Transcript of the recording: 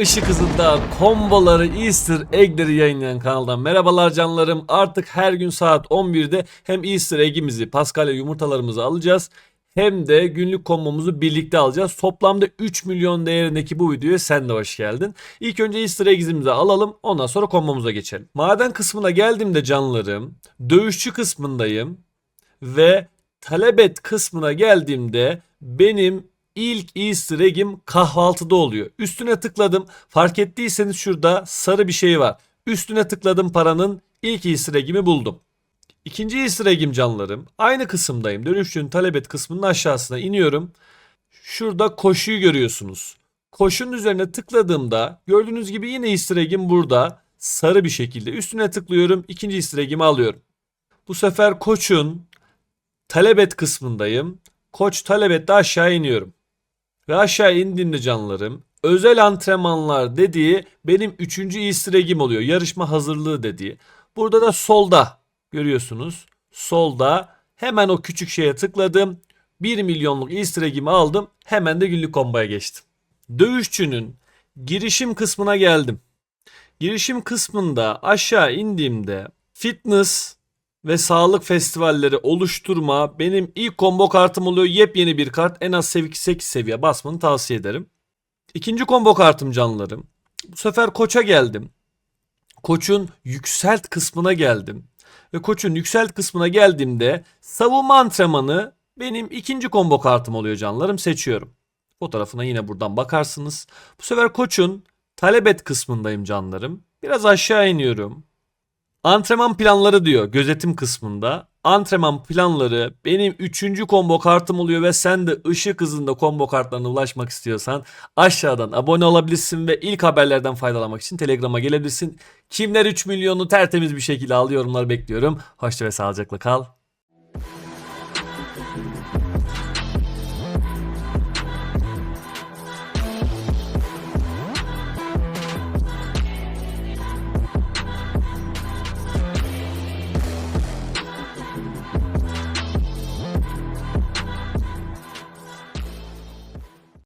Işık hızında komboları, easter egg'leri yayınlayan kanaldan merhabalar canlarım. Artık her gün saat 11'de hem easter egg'imizi, paskalya yumurtalarımızı alacağız. Hem de günlük kombomuzu birlikte alacağız. Toplamda 3 milyon değerindeki bu videoya sen de hoş geldin. İlk önce easter egg'imizi alalım ondan sonra kombomuza geçelim. Maden kısmına geldiğimde canlarım, dövüşçü kısmındayım. Ve talebet kısmına geldiğimde benim ilk easter egg'im kahvaltıda oluyor. Üstüne tıkladım. Fark ettiyseniz şurada sarı bir şey var. Üstüne tıkladım paranın ilk easter egg'imi buldum. İkinci easter egg'im canlarım. Aynı kısımdayım. Dönüşçünün talebet kısmının aşağısına iniyorum. Şurada koşuyu görüyorsunuz. Koşunun üzerine tıkladığımda gördüğünüz gibi yine easter egg'im burada. Sarı bir şekilde. Üstüne tıklıyorum. ikinci easter egg'imi alıyorum. Bu sefer koçun talebet kısmındayım. Koç talebette aşağı iniyorum. Ve aşağı indiğimde canlarım özel antrenmanlar dediği benim üçüncü easter egg'im oluyor. Yarışma hazırlığı dediği. Burada da solda görüyorsunuz. Solda hemen o küçük şeye tıkladım. 1 milyonluk easter egg'imi aldım. Hemen de günlük komboya geçtim. Dövüşçünün girişim kısmına geldim. Girişim kısmında aşağı indiğimde fitness ve sağlık festivalleri oluşturma benim ilk combo kartım oluyor. Yepyeni bir kart. En az 8 seviye basmanı tavsiye ederim. İkinci combo kartım canlarım. Bu sefer koça geldim. Koçun yükselt kısmına geldim. Ve koçun yükselt kısmına geldiğimde savunma antrenmanı benim ikinci combo kartım oluyor canlarım. Seçiyorum. Fotoğrafına yine buradan bakarsınız. Bu sefer koçun talebet kısmındayım canlarım. Biraz aşağı iniyorum. Antrenman planları diyor gözetim kısmında. Antrenman planları benim 3. combo kartım oluyor ve sen de ışık hızında combo kartlarına ulaşmak istiyorsan aşağıdan abone olabilirsin ve ilk haberlerden faydalanmak için Telegram'a gelebilirsin. Kimler 3 milyonu tertemiz bir şekilde al yorumlar bekliyorum. Hoşça ve sağlıcakla kal.